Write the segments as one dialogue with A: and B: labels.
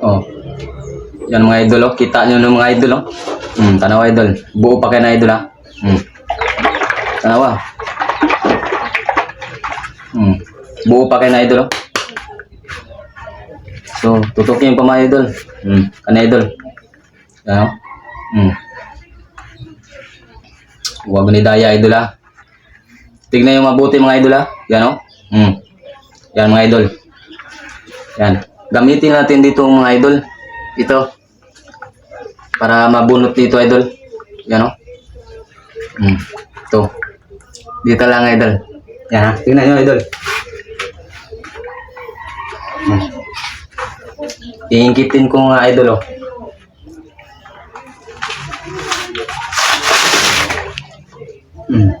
A: Oh. Yan mga idol oh. Kita nyo ng mga idol oh. Hmm, tanawa idol. Buo pa kayo na idol ha. Hmm. Tanawa. Hmm. Buo pa kayo na idol oh. So, tutukin pa mga idol. Hmm. Kana idol. Yan oh. Hmm. Huwag ni daya idol ha. Tignan yung mabuti mga idol ha. Yan oh. Hmm. Yan mga idol. Yan. Gamitin natin dito mga idol. Ito. Para mabunot dito idol. Yan o. Hmm. Ito. Dito lang idol. Yan ha. Tingnan nyo idol. Hmm. Iingkitin ko nga idol oh. Hmm.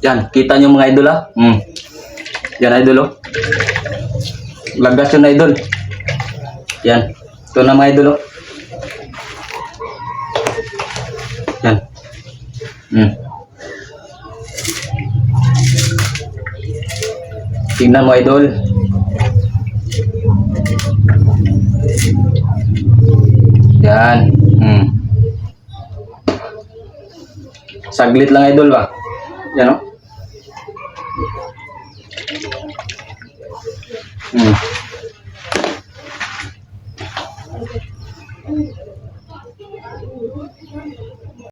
A: Yan, kita nyo mga idol ha? Hmm. Yan idol oh. Lagas yun idol. Yan. Ito na mga idol oh. Hmm. Tingnan mo idol. Yan. Hmm. Saglit lang idol ba? Yan oh. Hmm.